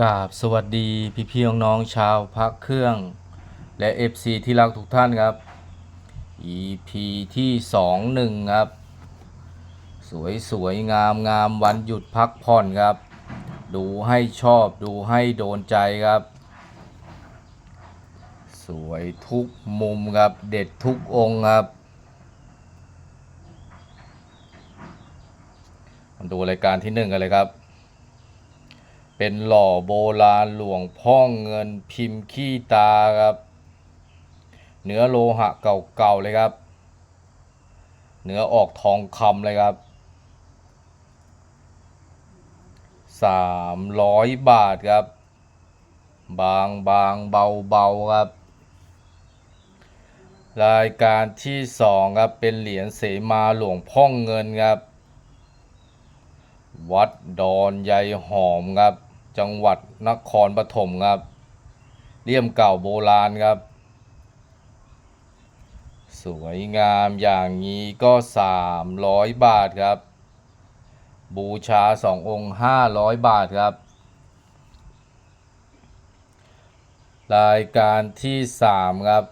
กราบสวัสดีพี่พี่น้องๆชาวพักเครื่อง และ FC ที่รักทุกท่านครับ EP ที่21ครับ สวยสวยงามงามวันหยุดพักผ่อนครับ ดูให้ชอบดูให้โดนใจครับ สวยทุกมุมครับ เด็ดทุกองค์ครับ มาดูรายการที่หนึ่งกันเลยครับ เป็นหล่อโบราณหลวงพ่อเงินพิมพ์ขี้ตาครับเนื้อโลหะเก่าๆเลยครับ เนื้อออกทองคำเลยครับสามร้อยบาทครับ บางบางเบาเบาๆครับ รายการที่สองครับ เป็นเหรียญเสมาหลวงพ่องเงินครับ วัดดอนยายหอมครับ จังหวัดนครปฐมครับเลี่ยมเก่าโบราณครับ สวยงามอย่างนี้ก็ 300 บาทครับ บูชาสององค์ 500 บาทครับ รายการที่ 3 ครับ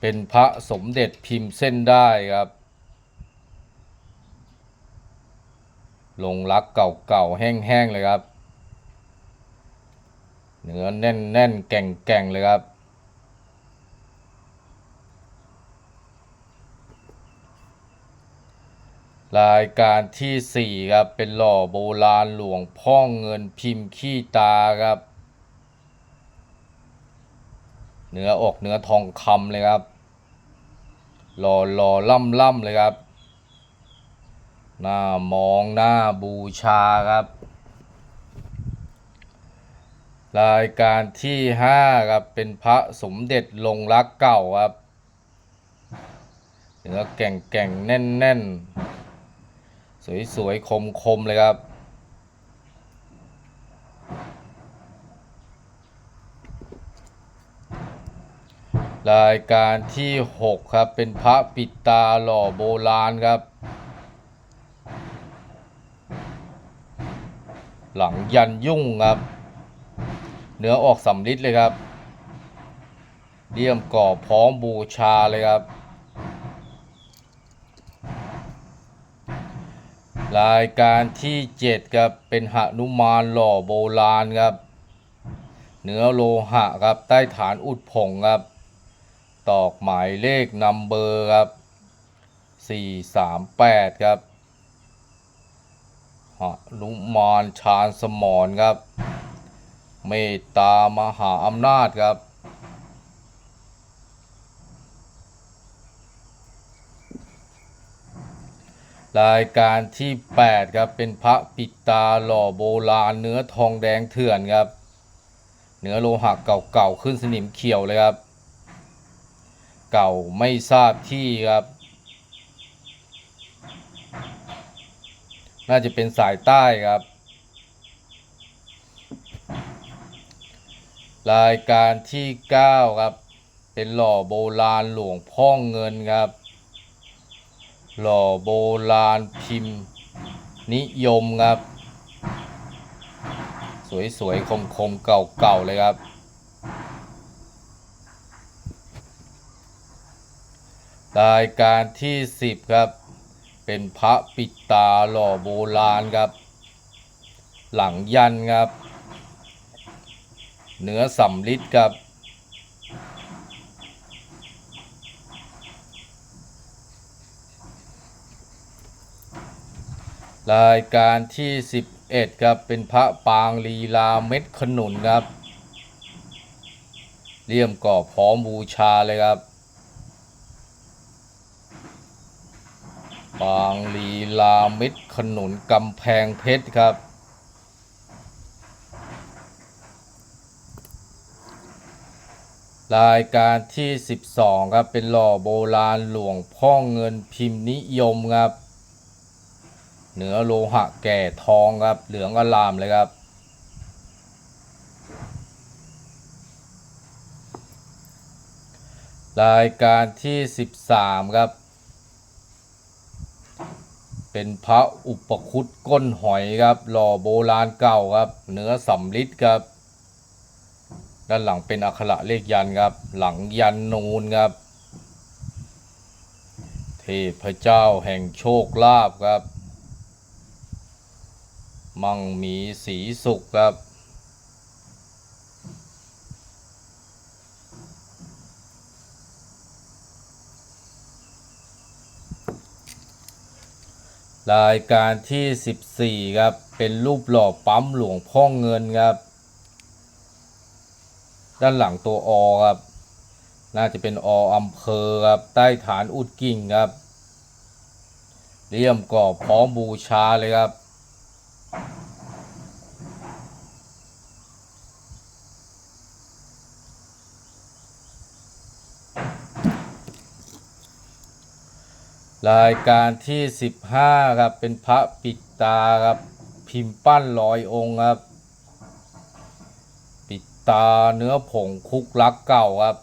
เป็นพระสมเด็จพิมพ์เส้นได้ครับ ลงรักเก่าๆแห้งๆเลยครับ เนื้อแน่นๆแก่งๆเลยครับรายการที่ 4 ครับ เป็นหล่อโบราณหลวงพ่อเงินพิมพ์ขี้ตาครับ เนื้ออกเนื้อทองคำเลยครับ หล่อหล่อล่ำล่ำเลยครับ หน้ามองหน้าบูชาครับ รายการที่ห้าครับเป็นพระสมเด็จลงรักเก่าครับเนื้อแก่งแก่งแน่นแน่นสวยสวยคมคมเลยครับ รายการที่หกครับ เป็นพระปิดตาหล่อโบราณครับ หลังยันยุ่งครับ เนื้อออกสำลิดเลยครับเลี่ยมกรอบพร้อมบูชาเลยครับ รายการที่เจ็ดครับ เป็นหนุมานหล่อโบราณครับ เนื้อโลหะครับ ใต้ฐานอุดผงครับ ตอกหมายเลขนัมเบอร์ครับสี่สามแปดครับ นุมานชาญสมรครับ เมตตามหาอำนาจครับ รายการที่ 8 ครับ เป็นพระปิตาหล่อโบราณเนื้อทองแดงเถื่อนครับ เนื้อโลหะเก่าๆ ขึ้นสนิมเขียวเลยครับ เก่าไม่ทราบที่ครับ น่าจะเป็นสายใต้ครับ รายการที่ 9 ครับ เป็นหล่อโบราณหลวงพ่อเงินครับ หล่อโบราณพิมพ์ นิยมครับ สวยๆคมๆเก่าๆเลยครับรายการที่ 10 ครับ เป็นพระปิดตาหล่อโบราณครับ หลังยันครับ เนื้อสำลิดครับ รายการที่ 11 ครับ เป็นพระปางลีลาเม็ดขนุนครับเลี่ยมกรอบพร้อมบูชาเลยครับ ปางลีลาเม็ดขนุนกำแพงเพชรครับ รายการที่ 12 ครับ เป็นหล่อโบราณหลวงพ่อเงินพิมพ์นิยมครับ เหนือโลหะแก่ทองครับ เหลืองอลามเลยครับรายการที่ 13 ครับ เป็นพระอุปคุตก้นหอยครับ หล่อโบราณเก่าครับ เนื้อสำลิดครับ ด้านหลังเป็นอักขระเลขยันครับ หลังยันนูนครับ เทพเจ้าแห่งโชคลาภครับ มั่งมีสีสุขครับ รายการที่ 14 ครับ เป็นรูปหล่อปั๊มหลวงพ่อเงินครับ ด้านหลังตัวอครับ น่าจะเป็นออำเภอครับ ใต้ฐานอุดกิ่งครับเลี่ยมกรอบพร้อมบูชาเลยครับ รายการที่ 15ครับเป็นพระปิดตาครับพิมพ์ปั้นร้อยองค์ครับ ปิดตาเนื้อผงคุกลักเก่าครับ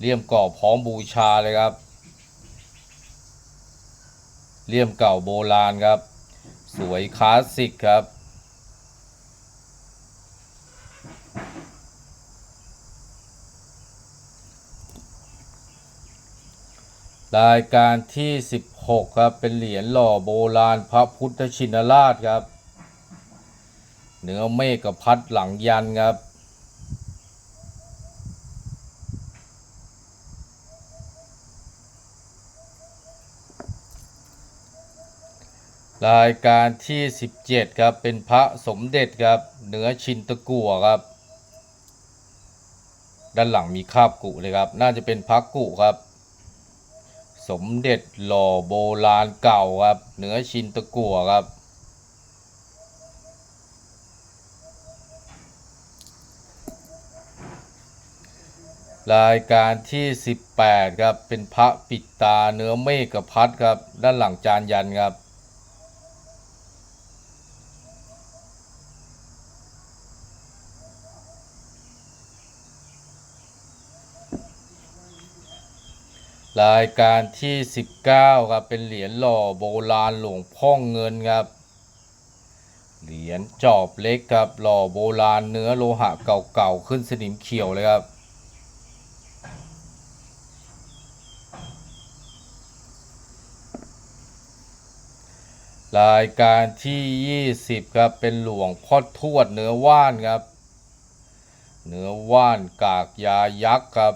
เลี่ยมก่อพร้อมบูชาเลยครับ เลี่ยมเก่าโบราณครับ สวยคลาสสิกครับ รายการที่ 16 ครับ เป็นเหรียญหล่อโบราณพระพุทธชินราชครับ เหนือเมฆกับพัดหลังยันครับ รายการที่ 17 ครับ เป็นพระสมเด็จครับ เหนือชินตะกัวครับ ด้านหลังมีคาบกุเลยครับ น่าจะเป็นพระกุครับ สมเด็จหล่อโบราณเก่าครับเนื้อชินตะกั่วครับ รายการที่ 18 ครับ เป็นพระปิดตาเนื้อเมฆกพัดครับ ด้านหลังจานยันครับ รายการที่ 19ครับเป็นเหรียญหล่อโบราณหลวงพ่อเงินครับเหรียญจอบเล็กครับหล่อโบราณเนื้อโลหะเก่าๆขึ้นสนิมเขียวเลยครับรายการที่ 20 ครับ เป็นหลวงพ่อทวดเนื้อว่านครับ เนื้อว่านกากยายักษ์ครับ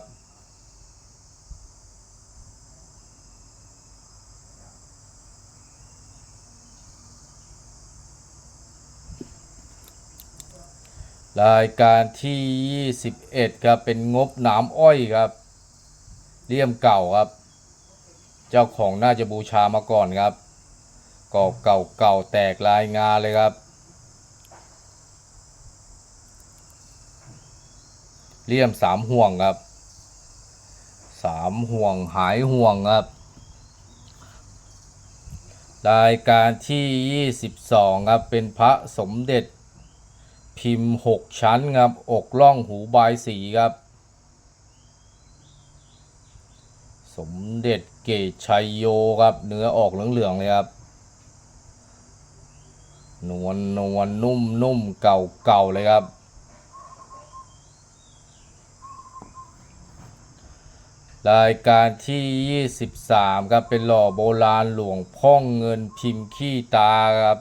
รายการที่ 21 ครับ เป็นงบหน้ำอ้อยครับเลี่ยมเก่าครับ เจ้าของน่าจะบูชามาก่อนครับกอบเก่าเก่าแตกลายงาเลยครับเลี่ยมสามห่วงครับสามห่วงหายห่วงครับ รายการที่ 22 ครับ เป็นพระสมเด็จ พิมพ์หกชั้นครับ อกล่องหูบายสีครับ สมเด็จเกตชัยโยครับ เนื้อออกเหลืองๆเลยครับนวลนวลนุ่มนุ่มเก่าเก่าเลยครับ รายการที่ 23 ครับ เป็นหล่อโบราณหลวงพ่องเงินพิมพ์ขี้ตาครับ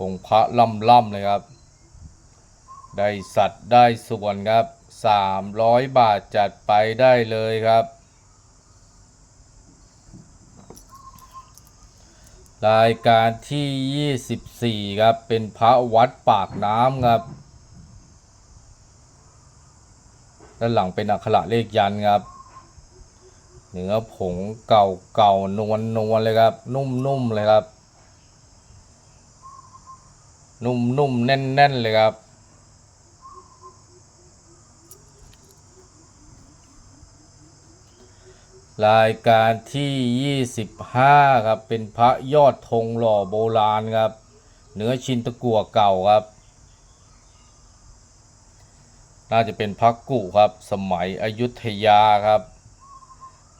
องค์พระล่ำล่ำเลยครับ ได้สัตว์ได้ส่วนครับ 300 บาทจัดไปได้เลยครับ รายการที่ 24 ครับ เป็นพระวัดปากน้ำครับ ด้านหลังเป็นอักขระเลขยันครับเนื้อผงเก่าเก่านวลนวลเลยครับ นุ่มๆเลยครับ นุ่มๆ แน่น ๆ เลยครับ รายการที่ 25 ครับ เป็นพระยอดธงหล่อโบราณครับ เนื้อชินตะกั่วเก่าครับ น่าจะเป็นพระกุครับ สมัยอยุธยาครับ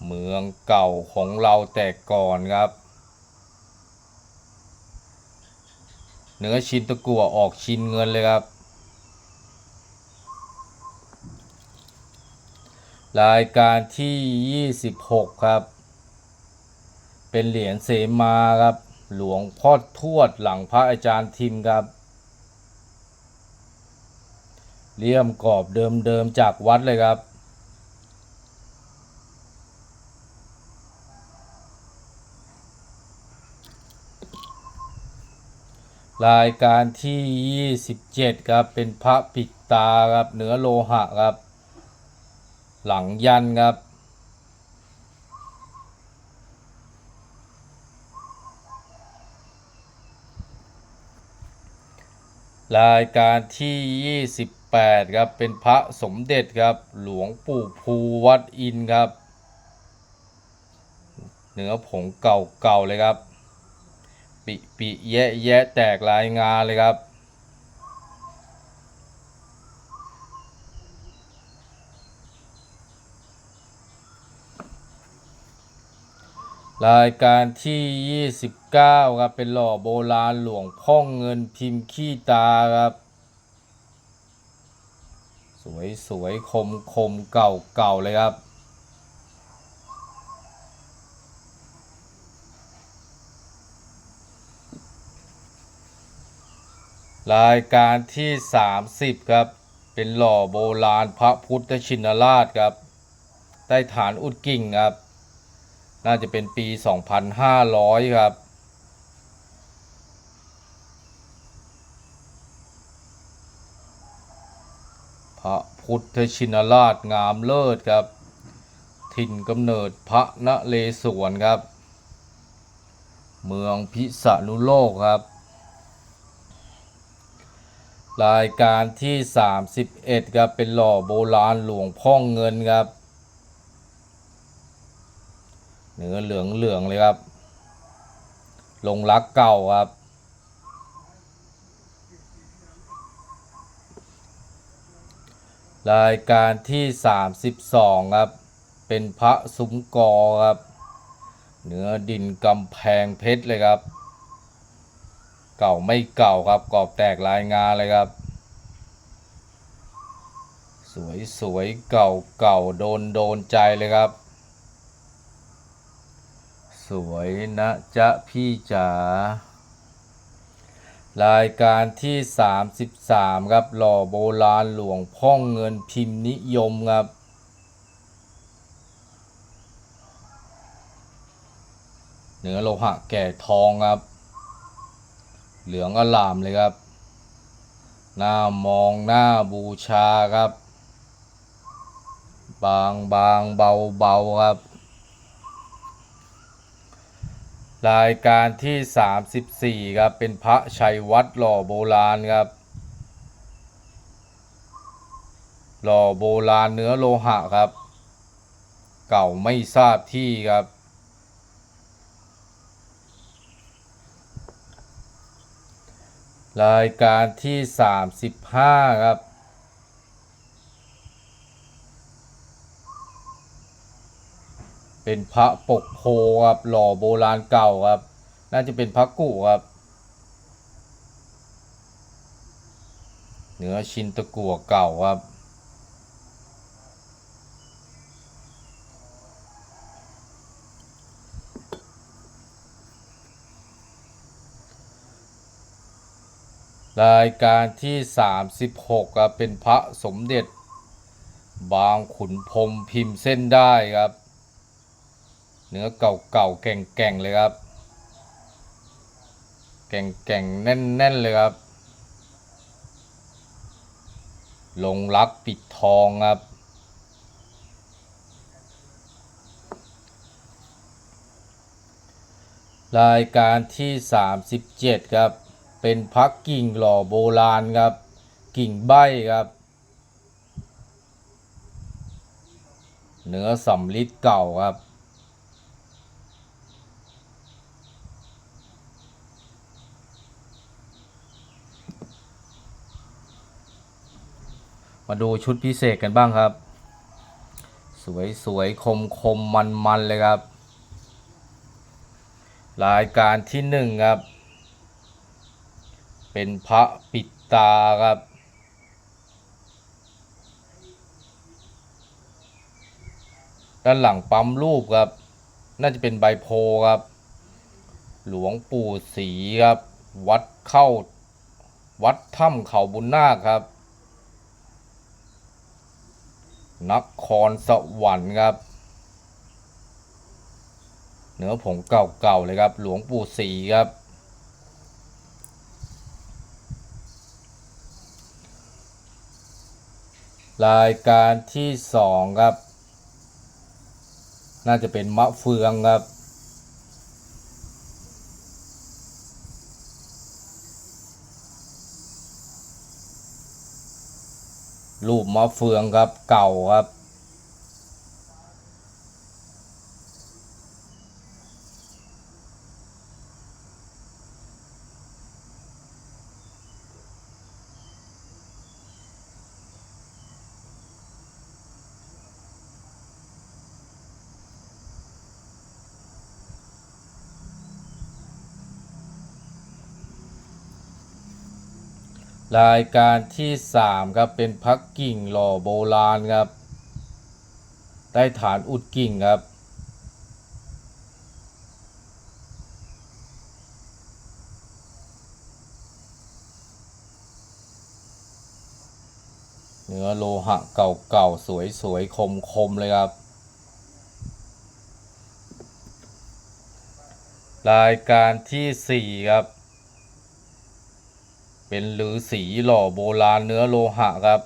เมืองเก่าของเราแต่ก่อนครับ เนื้อชิ้นตะกั่วออกชิ้นเงินเลยครับ รายการที่ 26 ครับ เป็นเหรียญเสมาครับ หลวงพ่อทวดหลังพระอาจารย์ทิมครับเลี่ยมกรอบเดิมๆจากวัดเลยครับ รายการที่ 27 ครับ เป็นพระปิดตาครับเหนือโลหะครับ หลังยันครับ รายการที่ 28 ครับ เป็นพระสมเด็จครับ หลวงปู่ภูวัดอินครับ เหนือผงเก่าๆเลยครับ ปิปิแยะแยะแตกลายงาเลยครับ รายการที่ 29 ครับ เป็นหล่อโบราณหลวงพ่องเงินพิมพ์ขี้ตาครับสวยสวยคมคมเก่าเก่าเลยครับ รายการที่ 30 ครับ เป็นหล่อโบราณพระพุทธชินราชครับ ใต้ฐานอุดกิ่งครับ น่าจะเป็นปี 2,500 ครับพระพุทธชินราชงามเลิศครับ ถิ่นกำเนิดพระนเรศวรครับ เมืองพิษณุโลกครับ รายการที่ 31ครับเป็นหล่อโบราณหลวงพ่องเงินครับเนื้อเหลืองเหลืองเลยครับ ลงรักเก่าครับ รายการที่ 32 ครับ เป็นพระซุ้มกอครับ เนื้อดินกำแพงเพชรเลยครับ เก่าไม่เก่าครับกรอบแตกลายงานเลยครับ สวยสวยเก่าเก่าโดนโดนใจเลยครับ สวยนะจ๊ะพี่จ๋ารายการที่ 33 ครับ หล่อโบราณหลวงพ่องเงินพิมพ์นิยมครับ เนื้อโลหะแก่ทองครับ เหลืองอลามเลยครับ หน้ามองหน้าบูชาครับ บางบางเบาเบาครับ รายการที่ 34 ครับ เป็นพระชัยวัดหล่อโบราณครับ หล่อโบราณเนื้อโลหะครับ เก่าไม่ทราบที่ครับ รายการที่ 35 ครับ เป็นพระปกโพครับหล่อโบราณเก่าครับ น่าจะเป็นพระกุครับเนื้อชิ้นตะกั่วเก่าครับ รายการที่ 36ครับเป็นพระสมเด็จ บางขุนพรมพิมพ์เส้นได้ครับ เนื้อเก่าๆแก่งๆเลยครับ แก่งๆแน่นๆเลยครับ ลงรักปิดทองครับรายการที่ 37 ครับ เป็นพักกิ่งหล่อโบราณครับ กิ่งใบครับ เนื้อสำลิดเก่าครับ มาดูชุดพิเศษกันบ้างครับ สวยสวยคมคมมันมันๆเลยครับ รายการที่หนึ่งครับ เป็นพระปิดตาครับ ด้านหลังปั๊มรูปครับ น่าจะเป็นใบโพครับ หลวงปู่ศรีครับ วัดเข้าวัดถ้ำเขาบุญนาคครับนครสวรรค์ครับ เนื้อผงเก่าๆเลยครับ หลวงปู่ศรีครับ รายการที่สองครับ น่าจะเป็นมะเฟืองครับรูปมะเฟืองครับเก่าครับ รายการที่สามครับ เป็นพักกิ่งหล่อโบราณครับ ได้ฐานอุดกิ่งครับ เนื้อโลหะเก่าๆ สวยๆ คม ๆ เลยครับ รายการที่สี่ครับ เป็นหรือสีหล่อโบราณเนื้อโลหะครับ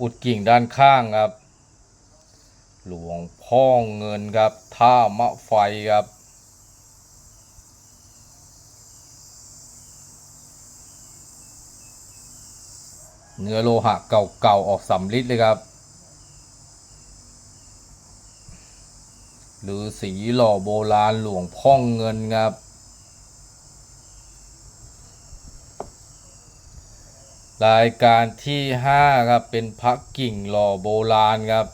อุดกิ่งด้านข้างครับ หลวงพ่อเงินครับท่ามะไฟครับเนื้อโลหะเก่าๆออกสำลิดเลยครับ หรือสีหล่อโบราณหลวงพ่อเงินครับ รายการที่ห้าครับเป็นพระกิ่งหล่อโบราณครับ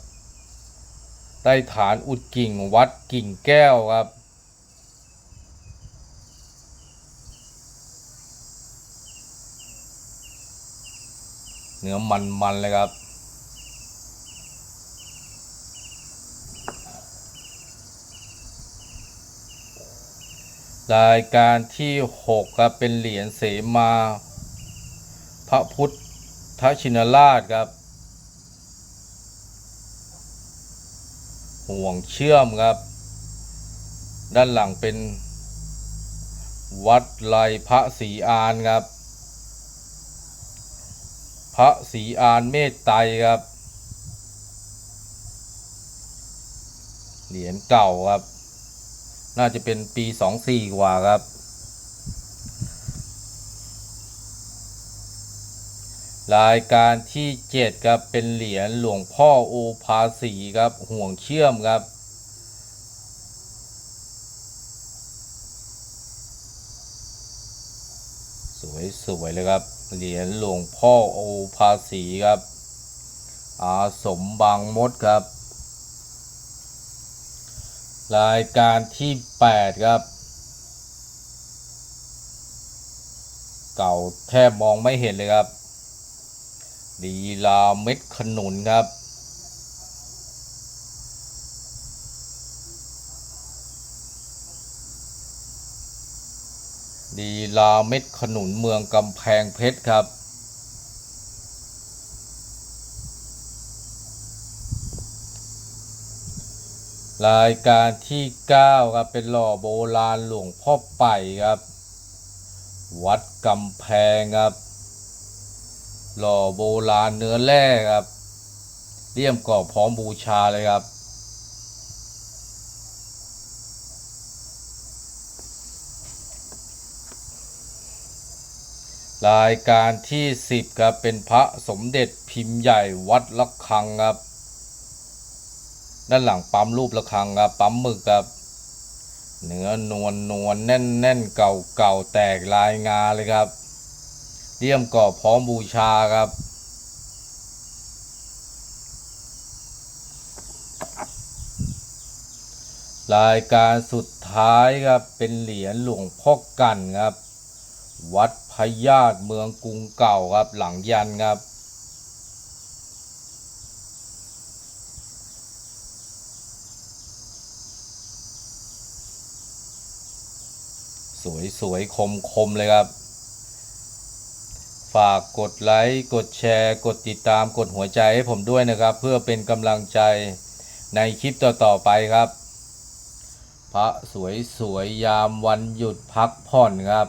ใต้ฐานอุดกิ่งวัดกิ่งแก้วครับ เนื้อมันๆเลยครับ รายการที่หกครับเป็นเหรียญเสมา พระพุทธชินราชครับ ห่วงเชื่อมครับ ด้านหลังเป็น วัดไลพระศรีอานครับ พระศรีอานเมตไตรครับ เหรียญเก่าครับ น่าจะเป็นปีสองสี่กว่าครับ รายการที่เจ็ดครับ เป็นเหรียญหลวงพ่อโอภาสีครับ ห่วงเชื่อมครับ สวยสวยเลยครับ เหรียญหลวงพ่อโอภาสีครับ อาสมบางมดครับ รายการที่แปดครับเก่าแทบมองไม่เห็นเลยครับ ลีลาเม็ดขนุนครับลีลาเม็ดขนุนเมืองกำแพงเพชรครับรายการที่ 9 ครับ เป็นหล่อโบราณหลวงพ่อไปครับ วัดกำแพงครับ หล่อโบราณเนื้อแร่ครับเลี่ยมกรอบพร้อมบูชาเลยครับ รายการที่ 10 ครับ เป็นพระสมเด็จพิมพ์ใหญ่วัดละคังครับ ด้านหลังปั๊มรูประฆังครับ ปั๊มหมึกครับ เนื้อนวลนวลแน่นแน่นเก่าเก่าแตกลายงาเลยครับ เลี่ยมกรอบพร้อมบูชาครับ รายการสุดท้ายครับเป็นเหรียญหลวงพ่อกันครับ วัดพญาตเมืองกรุงเก่าครับหลังยันครับสวยสวยคมคมเลยครับ ฝากกดไลค์ กดแชร์ กดติดตาม กดหัวใจให้ผมด้วยนะครับ เพื่อเป็นกำลังใจในคลิปต่อๆไปครับ พระสวยสวยยามวันหยุดพักผ่อนครับ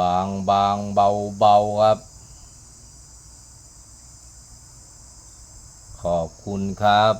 บางบางเบาเบาครับ ขอบคุณครับ